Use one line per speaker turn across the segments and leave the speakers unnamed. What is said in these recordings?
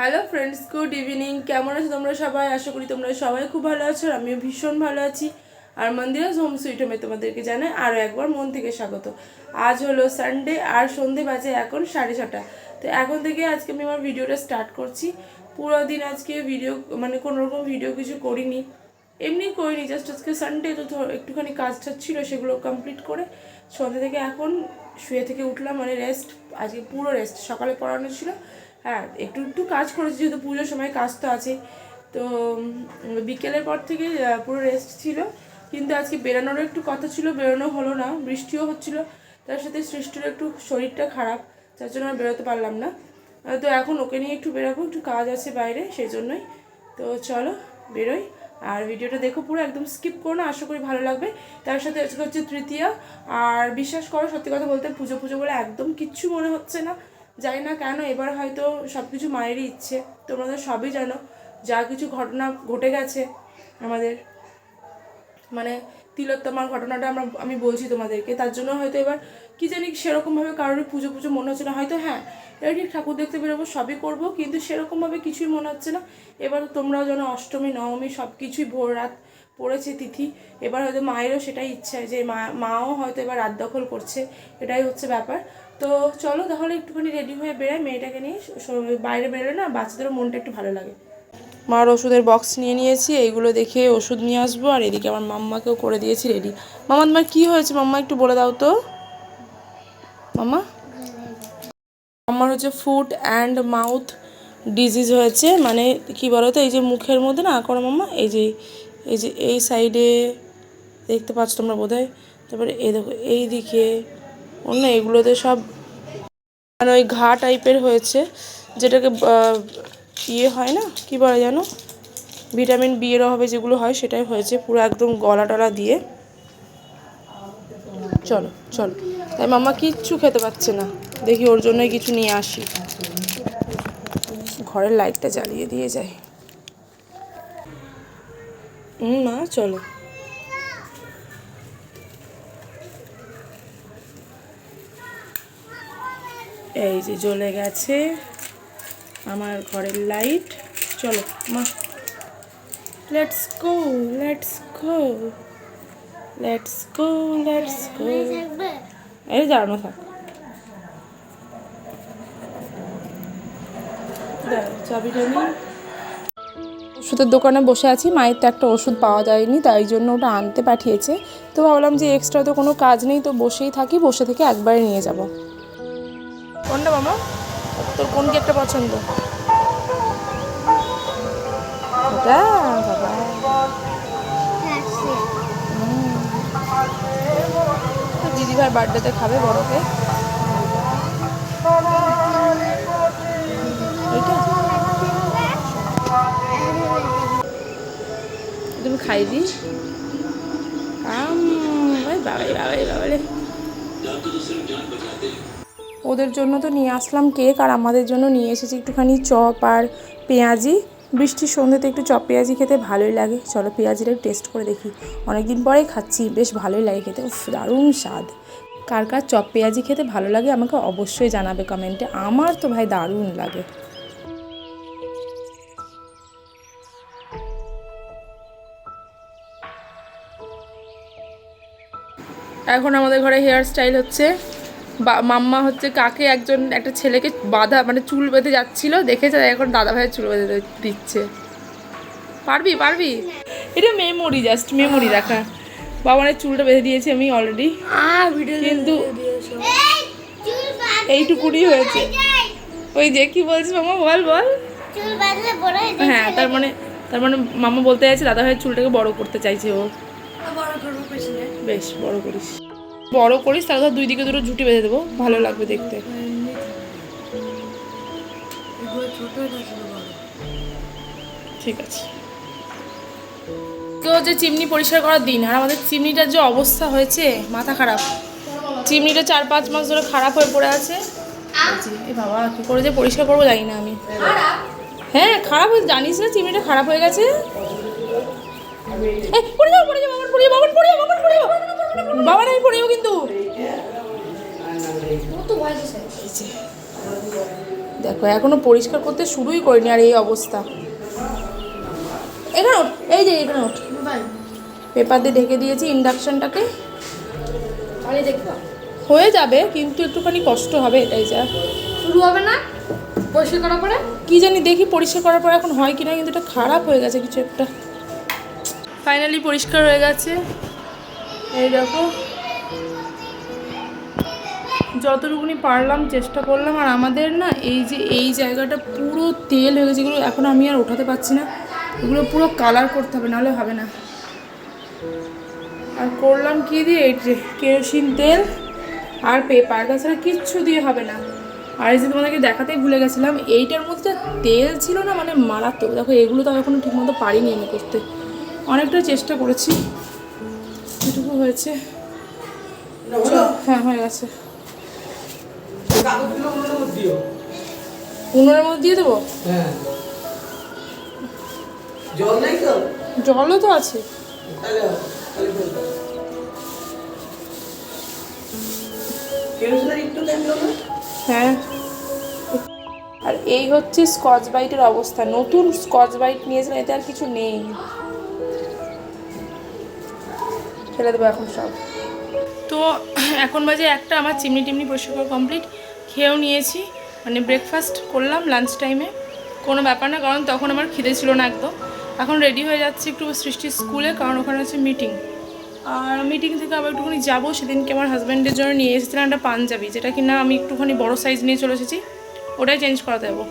Hello friends good evening কেমন আছো তোমরা সবাই? আশা করি তোমরা সবাই খুব ভালো আছো, আর আমিও ভীষণ ভালো আছি। আর মন্দিরাস হোম সুইট হোমে তোমাদেরকে জানাই আরও একবার মন থেকে স্বাগত। আজ হলো সানডে আর সন্ধে বাজে এখন সাড়ে ছটা। তো এখন থেকে আজকে আমি আমার ভিডিওটা স্টার্ট করছি। পুরো দিন আজকে ভিডিও মানে কোনো রকম ভিডিও কিছু করিনি। এমনি করিনি জাস্ট আজকে সানডে তো ধর, একটুখানি কাজ টাজ ছিল সেগুলো কমপ্লিট করে সন্ধ্যে থেকে এখন শুয়ে থেকে উঠলাম মানে রেস্ট আজকে পুরো রেস্ট সকালে পড়ানো ছিল। হ্যাঁ একটু একটু কাজ করেছি, যেহেতু পুজোর সময় কাজ তো আছে। তো বিকেলের পর থেকে পুরো রেস্ট ছিল। কিন্তু আজকে বেরোনোরও একটু কথা ছিল, বেরোনো হলো না, বৃষ্টিও হচ্ছিল। তার সাথে সৃষ্টির একটু শরীরটা খারাপ যার জন্য আর বেরোতে পারলাম না। তো এখন ওকে নিয়ে একটু বেরোবো, একটু কাজ আছে বাইরে সেই জন্যই তো চলো, বেরোই। আর ভিডিওটা দেখো পুরো, একদম স্কিপ করো না, আশা করি ভালো লাগবে। তার সাথে আজকে হচ্ছে তৃতীয়া। আর বিশ্বাস করো, সত্যি কথা বলতে পুজো পুজো বলে একদম কিচ্ছু মনে হচ্ছে না। জানি না কেন, এবার হয়তো সব কিছু মায়েরই ইচ্ছে। তোমরা তো সবই জানো, যা কিছু ঘটনা ঘটে গেছে আমাদের। মানে তিলোত্তমার ঘটনাটা আমরা, আমি বলছি তোমাদেরকে, তার জন্য হয়তো এবার কি জানি সেরকমভাবে কারোর পুজো পুজো মনে হচ্ছে না। হয়তো হ্যাঁ এবার ঠিক ঠাকুর দেখতে বেরোবো, সবই করব, কিন্তু সেরকমভাবে কিছুই মনে হচ্ছে না। এবার তোমরাও যেন অষ্টমী, নবমী সব কিছুই ভোর রাত পড়েছে তিথি। এবার হয়তো মায়েরও সেটাই ইচ্ছা যে মা, মাও হয়তো এবার রাত দখল করছে। এটাই হচ্ছে ব্যাপার। তো চলো তাহলে একটুখানি রেডি হয়ে বেরোয় মেয়েটাকে নিয়ে বাইরে বেরোলে না বাচ্চাদেরও মনটা একটু ভালো লাগে। মার ওষুধের বক্স নিয়ে নিয়েছি, এইগুলো দেখে ওষুধ নিয়ে আসব আর এদিকে আমার মাম্মাকেও করে দিয়েছি রেডি মামা, তোমার কী হয়েছে? মাম্মা, একটু বলে দাও তো। মামা আমার হচ্ছে ফুট অ্যান্ড মাউথ ডিজিজ হয়েছে মানে কি বলো তো, এই যে মুখের মধ্যে না করো মাম্মা, এই যে এই যে এই সাইডে দেখতে পাচ্ছ তোমরা বোধহয়? তারপরে এই দেখো, এই দিকে অন্য এগুলোতে সব মানে ওই ঘা টাইপের হয়েছে, যেটাকে ইয়ে হয় না, কি বলে জানো ভিটামিন বি এর অভাবে যেগুলো হয় সেটাই হয়েছে, পুরো একদম গলা টলা দিয়ে। চলো চলো। তাই মামা কিচ্ছু খেতে পাচ্ছে না। দেখি ওর জন্যই কিছু নিয়ে আসি। ঘরের লাইটটা জ্বালিয়ে দিয়ে যায় হুম মা, চলো। এই যে জ্বলে গেছে। আমার ঘরের লাইট চলো, মা। Let's go let's go let's go let's go এই দাঁড়ানো থাক। ওষুধের দোকানে বসে আছি, মায়ের তো একটা ওষুধ পাওয়া যায়নি, তাই জন্য ওটা আনতে পাঠিয়েছে। তো ভাবলাম যে এক্সট্রা তো কোনো কাজ নেই, তো বসেই থাকি, বসে থেকে একবারে নিয়ে যাব। কোনটা মামা? তোর কোন কেকটা পছন্দ? বাবা দিদি ভাই বার্থডেতে খাবে বড়কে? তুমি খাই দি আম, বাবাই বাবাই বাবারে ওদের জন্য তো নিয়ে আসলাম কেক আর আমাদের জন্য নিয়ে এসেছি একটুখানি চপ আর পেঁয়াজি। বৃষ্টির সন্ধ্যেতে একটু চপ পেঁয়াজি খেতে ভালোই লাগে। চলো পেঁয়াজিটা টেস্ট করে দেখি। অনেকদিন পরেই খাচ্ছি, বেশ ভালোই লাগে খেতে। উফ, দারুণ স্বাদ। কার কার চপ পেঁয়াজি খেতে ভালো লাগে আমাকে অবশ্যই জানাবে কমেন্টে আমার তো ভাই দারুণ লাগে। এখন আমাদের ঘরে হেয়ার স্টাইল হচ্ছে। মাম্মা হচ্ছে কাকে একজন একটা ছেলেকে বাঁধা মানে চুল বেঁধে যাচ্ছিল দেখেছে এখন দাদা ভাইয়ের চুল বেঁধে দিচ্ছে। পারবি পারবি? এটা মেমোরি জাস্ট মেমোরি রাখা। বাবানের চুলটা বেঁধে দিয়েছি আমি অলরেডি কিন্তু এইটুকুনি হয়েছে। ওই যে কি বলছিস মামা বল বল।
চুল বাঁধলে বড় হয়ে যায়
হ্যাঁ তার মানে তার মানে মামা বলতে চাইছে দাদা ভাইয়ের চুলটাকে বড় করতে চাইছে ও।
বড় করব
বেশ বড় করিস। বড় করিস, তাহলে ধর দুই দিকে দুটো ঝুটি বেঁধে দেবো। ভালো লাগবে দেখতে। ঠিক আছে। কেউ যে চিমনি পরিষ্কার করার দিন, আর আমাদের চিমনিটার যে অবস্থা হয়েছে, মাথা খারাপ। চিমনিটা চার পাঁচ মাস ধরে খারাপ হয়ে পড়ে আছে। এই বাবা, কী করে যে পরিষ্কার করব জানি না আমি। হ্যাঁ খারাপ হয়ে, জানিস না চিমনিটা খারাপ হয়ে গেছে? পড়ে যাও, পড়ে বাবার পড়ে বাবার পড়ে বাবার পড়ে যাও। বাবার আমি পড়ে কিন্তু। দেখো এখনও পরিষ্কার করতে শুরুই করিনি আর এই অবস্থা। এখানে ওঠ, এই যে এখানে ওঠ। পেপার দিয়ে ঢেকে দিয়েছি ইন্ডাকশনটাকে। হয়ে যাবে কিন্তু একটুখানি কষ্ট হবে এটাই যা।
শুরু হবে না? পরিষ্কার করার পরে?
কি জানি দেখি পরিষ্কার করার পর এখন হয় কিনা কিন্তু এটা খারাপ হয়ে গেছে কিছু একটা। ফাইনালি পরিষ্কার হয়ে গেছে। এই দেখো। যতটুকুনি পারলাম, চেষ্টা করলাম, আর আমাদের না এই যে এই জায়গাটা পুরো তেল হয়ে গেছে, এগুলো এখন আমি আর ওঠাতে পারছি না। এগুলো পুরো কালার করতে হবে, নাহলে হবে না। আর করলাম কি দিয়ে? এই যে কেরোসিন তেল আর পেপার। তাছাড়া কিচ্ছু দিয়ে হবে না। আর এই যে তোমাদেরকে দেখাতেই ভুলে গেছিলাম, এইটার মধ্যে তেল ছিল না মানে মারাত্মক। দেখো, এগুলো তো এখনও ঠিকমতো পারিনি আমি করতে। অনেকটা চেষ্টা করেছি। যেটুকু হয়েছে। হ্যাঁ হয়ে গেছে। উনুনের মধ্যে দিয়ে দেবো?
হ্যাঁ।
জলও তো আছে। হ্যাঁ। আর এই হচ্ছে স্কচ বাইটের অবস্থা। নতুন স্কচ বাইট নিয়েছিলাম এতে আর কিছু নেই। ফেলে দেবো এখন সব। তো এখন বাজে একটা, আমার চিমনি টিমনি পরিষ্কার কমপ্লিট খেয়েও নিয়েছি মানে ব্রেকফাস্ট করলাম লাঞ্চ টাইমে কোনো ব্যাপার না, কারণ তখন আমার খিদে ছিল না একদম। এখন রেডি হয়ে যাচ্ছি একটু সৃষ্টির স্কুলে, কারণ ওখানে হচ্ছে মিটিং আর মিটিং থেকে আবার একটুখানি যাব, সেদিনকে আমার হাজব্যান্ডের জন্য নিয়ে এসেছিলাম একটা পাঞ্জাবি, যেটা কিনা আমি একটুখানি বড় সাইজ নিয়ে চলে এসেছি। ওটাই চেঞ্জ করা দেবো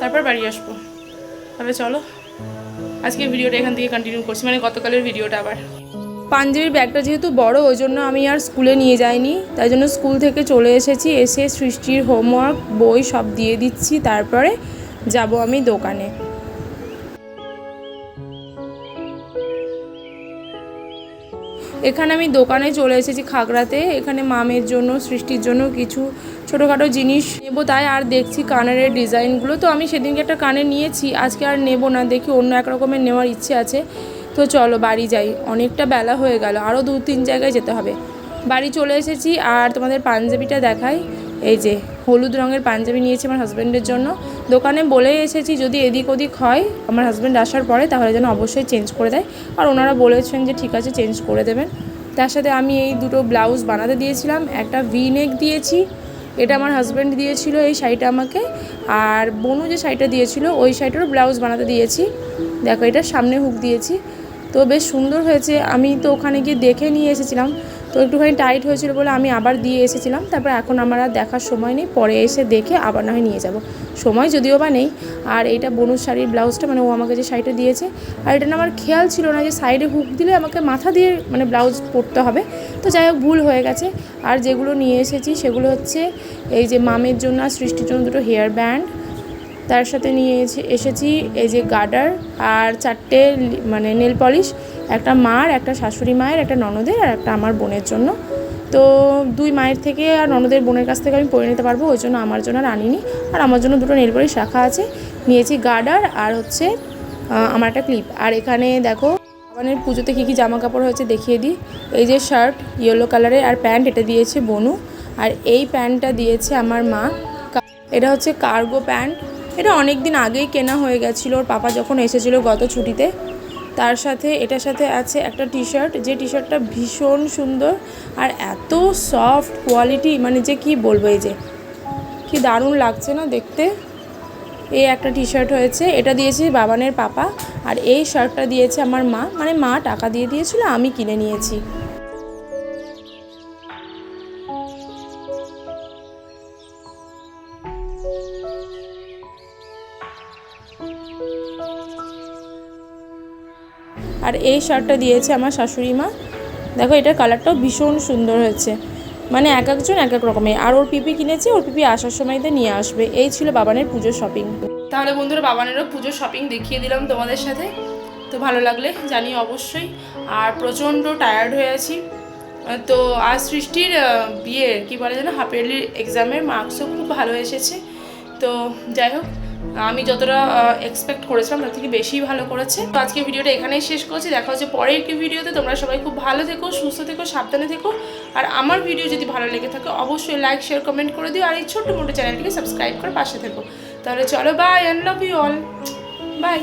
তারপর বাড়ি আসব। তবে চলো আজকে ভিডিওটা এখান থেকে কন্টিনিউ করছি মানে গতকালের ভিডিওটা আবার। পাঞ্জাবির ব্যাগটা যেহেতু বড়, ওই জন্য আমি আর স্কুলে নিয়ে যাইনি। তাই জন্য স্কুল থেকে চলে এসেছি, এসে সৃষ্টির হোমওয়ার্ক, বই সব দিয়ে দিচ্ছি, তারপরে যাব আমি দোকানে। এখানে আমি দোকানে চলে এসেছি খাগড়াতে। এখানে মামের জন্য, সৃষ্টির জন্য কিছু ছোটোখাটো জিনিস নেব, তাই আর দেখছি কানের ডিজাইনগুলো। তো আমি সেদিনকে একটা কানে নিয়েছি, আজকে আর নেব না, দেখি অন্য এক রকমের নেওয়ার ইচ্ছে আছে। তো চলো বাড়ি যাই। অনেকটা বেলা হয়ে গেল আরও দু তিন জায়গায় যেতে হবে। বাড়ি চলে এসেছি আর তোমাদের পাঞ্জাবিটা দেখাই। এই যে, হলুদ রঙের পাঞ্জাবি নিয়েছি আমার হাজব্যান্ডের জন্য। দোকানে বলেই এসেছি যদি এদিক ওদিক হয়, আমার হাজব্যান্ড আসার পরে তাহলে যেন অবশ্যই চেঞ্জ করে দেয়। আর ওনারা বলেছেন যে ঠিক আছে চেঞ্জ করে দেবেন। তার সাথে আমি এই দুটো ব্লাউজ বানাতে দিয়েছিলাম, একটা ভি নেক দিয়েছি, এটা আমার হাজব্যান্ড দিয়েছিল এই শাড়িটা আমাকে। আর বনু যে শাড়িটা দিয়েছিল, ওই শাড়িটারও ব্লাউজ বানাতে দিয়েছি। দেখো এটা সামনে হুক দিয়েছি। তো বেশ সুন্দর হয়েছে। আমি তো ওখানে গিয়ে দেখে নিয়ে এসেছিলাম। তো একটুখানি টাইট হয়েছিল বলে আমি আবার দিয়ে এসেছিলাম। তারপর এখন আমার আর দেখার সময় নেই। পরে এসে দেখে আবার না হয় নিয়ে যাব। সময় যদিও বা নেই। আর এটা বনুর শাড়ির ব্লাউজটা মানে ও আমাকে যে শাড়িটা দিয়েছে। আর এটা না আমার খেয়াল ছিল না যে সাইডে হুক দিলে আমাকে মাথা দিয়ে মানে ব্লাউজ পরতে হবে। তো যাই হোক, ভুল হয়ে গেছে। আর যেগুলো নিয়ে এসেছি সেগুলো হচ্ছে এই যে মামের জন্য আর সৃষ্টির জন্য দুটো হেয়ার ব্যান্ড তার সাথে নিয়ে এসে- এসেছি এই যে গার্ডার আর চারটে মানে নেল পলিশ, একটা মার, একটা শাশুড়ি মায়ের, একটা ননদের আর একটা আমার বোনের জন্য। তো দুই মায়ের থেকে আর ননদের বোনের কাছ থেকে আমি পরে নিতে পারব, ওই জন্য আমার জন্য আর আনিনি। আর আমার জন্য দুটো নেল পলিশ রাখা আছে। নিয়েছি গার্ডার আর হচ্ছে আমার একটা ক্লিপ। আর এখানে দেখো, ভগবানের পুজোতে কী কী জামা কাপড় হয়েছে দেখিয়ে দিই। এই যে শার্ট, ইয়েলো কালারের আর প্যান্ট, এটা দিয়েছে বনু। আর এই প্যান্টটা দিয়েছে আমার মা। এটা হচ্ছে কার্গো প্যান্ট। এটা অনেক দিন আগেই কেনা হয়ে গেছিল। ওর পাপা যখন এসেছিল গত ছুটিতে, তার সাথে, এটার সাথে আছে একটা টি শার্ট যে টি শার্টটা ভীষণ সুন্দর আর এত সফট কোয়ালিটি মানে যে কি বলব এই যে, কি দারুণ লাগছে না দেখতে? এই একটা টি শার্ট হয়েছে, এটা দিয়েছে বাবানের পাপা আর এই শার্টটা দিয়েছে আমার মা। মানে মা টাকা দিয়ে দিয়েছিল, আমি কিনে নিয়েছি। আর এই শার্টটা দিয়েছে আমার শাশুড়ি মা। দেখো এটার কালারটাও ভীষণ সুন্দর হয়েছে। মানে এক একজন এক এক রকমের আর ওর পিপি কিনেছে, ওর পিপি আসার সময়তে নিয়ে আসবে। এই ছিল বাবানের পুজোর শপিং তাহলে বন্ধুরা, বাবানেরও পুজোর শপিং দেখিয়ে দিলাম তোমাদের সাথে। তো ভালো লাগলে জানি অবশ্যই। আর প্রচণ্ড টায়ার্ড হয়ে আছি। তো আজ সৃষ্টির বিয়ের, কী বলে যেন হাফ ইয়ারলি এক্সামের মার্কসও খুব ভালো এসেছে। তো যাই হোক আমি যতটা এক্সপেক্ট করেছিলাম তার থেকে বেশি ভালো করেছে। তো আজকে ভিডিওটা এখানেই শেষ করছি। দেখা হচ্ছে পরের একটি ভিডিওতে। তোমরা সবাই খুব ভালো থেকো, সুস্থ থেকো, সাবধানে থেকো। আর আমার ভিডিও যদি ভালো লেগে থাকে, অবশ্যই লাইক শেয়ার কমেন্ট করে দিও। আর এই ছোট্ট মোটো চ্যানেলটিকে সাবস্ক্রাইব করে পাশে থেকো। তাহলে চলো bye and love you all bye